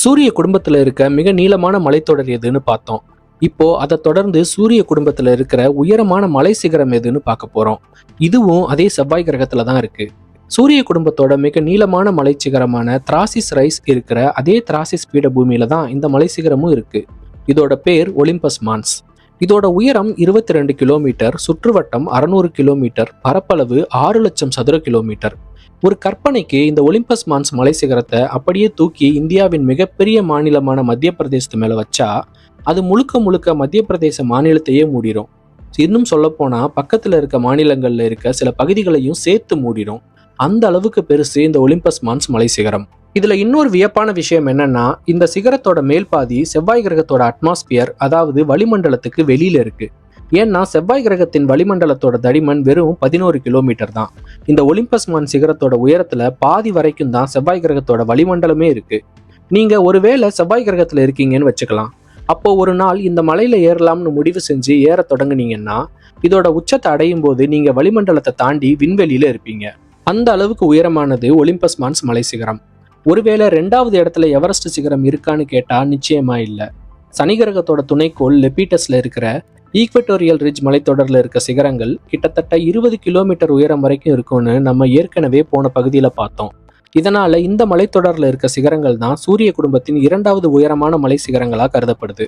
சூரிய குடும்பத்தில் இருக்க மிக நீளமான மலைத்தொடர் எதுன்னு பார்த்தோம். இப்போ அதை தொடர்ந்து சூரிய குடும்பத்தில் இருக்கிற உயரமான மலை சிகரம் எதுன்னு பார்க்க போறோம். இதுவும் அதே செவ்வாய் கிரகத்துல தான் இருக்கு. சூரிய குடும்பத்தோட மிக நீளமான மலை சிகரமான திராசிஸ் ரைஸ் இருக்கிற அதே திராசிஸ் பீடபூமியில தான் இந்த மலை சிகரமும் இருக்கு. இதோட பேர் ஒலிம்பஸ் மான்ஸ் இதோட உயரம் இருபத்தி ரெண்டு கிலோமீட்டர் சுற்றுவட்டம் அறநூறு கிலோமீட்டர் பரப்பளவு ஆறு லட்சம் சதுர கிலோமீட்டர். ஒரு கற்பனைக்கு இந்த ஒலிம்பஸ் மான்ஸ் மலை சிகரத்தை அப்படியே தூக்கி இந்தியாவின் மிகப்பெரிய மாநிலமான மத்திய பிரதேசத்து மேலே வச்சா அது முழுக்க முழுக்க மத்திய பிரதேச மாநிலத்தையே மூடிடும் இன்னும் சொல்லப்போனால் பக்கத்தில் இருக்க மாநிலங்களில் இருக்க சில பகுதிகளையும் சேர்த்து மூடிடும் அந்த அளவுக்கு பெருசு இந்த ஒலிம்பஸ் மான்ஸ் மலை சிகரம் இதுல இன்னொரு வியப்பான விஷயம் என்னன்னா இந்த சிகரத்தோட மேல் பாதி செவ்வாய் கிரகத்தோட அட்மாஸ்பியர் அதாவது வளிமண்டலத்துக்கு வெளியில இருக்கு. ஏன்னா செவ்வாய் கிரகத்தின் வளிமண்டலத்தோட தடிமன் வெறும் பதினோரு கிலோமீட்டர் தான். இந்த ஒலிம்பஸ் மான் சிகரத்தோட உயரத்துல பாதி வரைக்கும் தான் செவ்வாய் கிரகத்தோட வளிமண்டலமே இருக்கு. நீங்க ஒருவேளை செவ்வாய் கிரகத்துல இருக்கீங்கன்னு வச்சுக்கலாம். அப்போ ஒரு நாள் இந்த மலையில ஏறலாம்னு முடிவு செஞ்சு ஏற தொடங்குனீங்கன்னா இதோட உச்சத்தை அடையும் போது நீங்க வளிமண்டலத்தை தாண்டி விண்வெளியில இருப்பீங்க. அந்த அளவுக்கு உயரமானது ஒலிம்பஸ் மான்ஸ் மலை சிகரம். ஒருவேளை ரெண்டாவது இடத்துல எவரெஸ்ட் சிகரம் இருக்கான்னு கேட்டா நிச்சயமா இல்லை. சனி கிரகத்தோட துணைக்கோள் லெபீட்டஸ்ல இருக்கிற ஈக்வட்டோரியல் ரிட்ஜ் மலைத்தொடரில் இருக்க சிகரங்கள் கிட்டத்தட்ட இருபது கிலோமீட்டர் உயரம் வரைக்கும் இருக்கும்னு நம்ம ஏற்கனவே போன பகுதியில் பார்த்தோம். இதனால இந்த மலைத்தொடரில் இருக்க சிகரங்கள் தான் சூரிய குடும்பத்தின் இரண்டாவது உயரமான மலை சிகரங்களாக கருதப்படுது.